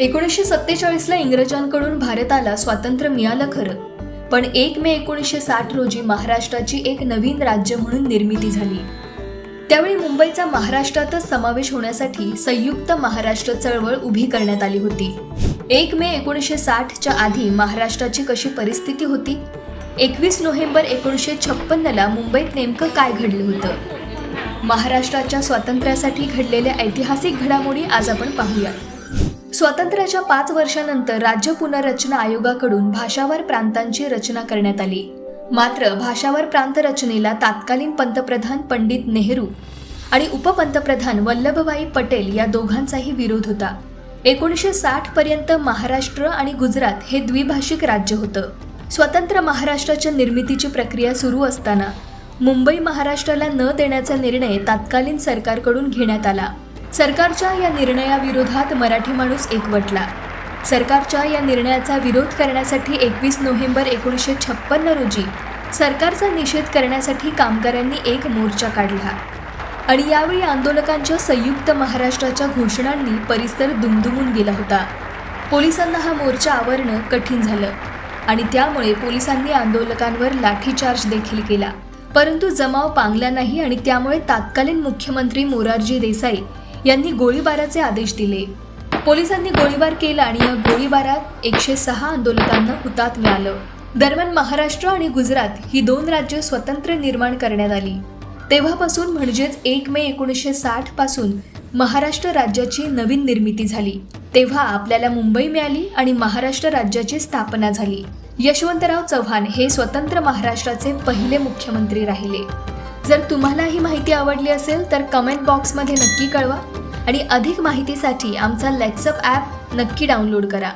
एकोणीसशे सत्तेचाळीसला इंग्रजांकडून भारताला स्वातंत्र्य मिळालं खरं. पण एक मे एकोणीसशे साठ रोजी महाराष्ट्राची एक नवीन राज्य म्हणून निर्मिती झाली. त्यावेळी मुंबईचा महाराष्ट्रातच समावेश होण्यासाठी संयुक्त महाराष्ट्र चळवळ उभी करण्यात आली होती. एक मे एकोणीसशे साठच्या आधी महाराष्ट्राची कशी परिस्थिती होती? एकवीस नोव्हेंबर एकोणीसशे छप्पन्नला मुंबईत नेमकं काय घडलं होतं? महाराष्ट्राच्या स्वातंत्र्यासाठी घडलेल्या ऐतिहासिक घडामोडी आज आपण पाहूया. स्वातंत्र्याच्या पाच वर्षानंतर राज्य पुनर्रचना आयोगाकडून भाषावर प्रांतांची रचना करण्यात आली. मात्र भाषावर प्रांत रचनेला तात्कालीन पंतप्रधान पंडित नेहरू आणि उपपंतप्रधान वल्लभभाई पटेल या दोघांचाही विरोध होता. एकोणीसशे साठ पर्यंत महाराष्ट्र आणि गुजरात हे द्विभाषिक राज्य होतं. स्वतंत्र महाराष्ट्राच्या निर्मितीची प्रक्रिया सुरू असताना मुंबई महाराष्ट्राला न देण्याचा निर्णय तात्कालीन सरकारकडून घेण्यात आला. सरकारच्या या निर्णयाविरोधात मराठी माणूस एकवटला. सरकारच्या या निर्णयाचा विरोध करण्यासाठी एकवीस नोव्हेंबर एकोणीसशे छप्पन्न रोजी सरकारचा निषेध करण्यासाठी कामगारांनी एक मोर्चा काढला. आणि यावेळी आंदोलकांच्या संयुक्त महाराष्ट्राच्या घोषणांनी परिसर दुमदुमून गेला होता. पोलिसांना हा मोर्चा आवरणं कठीण झालं आणि त्यामुळे पोलिसांनी आंदोलकांवर लाठीचार्ज देखील केला. परंतु जमाव पांगला नाही आणि त्यामुळे तात्कालीन मुख्यमंत्री मोरारजी देसाई यांनी गोळीबाराचे आदेश दिले. पोलिसांनी गोळीबार केला आणि या गोळीबारात एकशे सहा आंदोलकांना हुतात मिळालं दरम्यान महाराष्ट्र आणि गुजरात ही दोन राज्य स्वतंत्र निर्माण करण्यात आली. तेव्हापासून म्हणजेच एक मे एकोणीसशे साठपासून महाराष्ट्र राज्याची नवीन निर्मिती झाली. तेव्हा आपल्याला मुंबई मिळाली आणि महाराष्ट्र राज्याची स्थापना झाली. यशवंतराव चव्हाण हे स्वतंत्र महाराष्ट्राचे पहिले मुख्यमंत्री राहिले. जर तुम्हाला ही माहिती आवडली असेल तर कमेंट बॉक्समध्ये नक्की कळवा. आणि अधिक माहितीसाठी आमचा लेट्सअप ॲप नक्की डाउनलोड करा.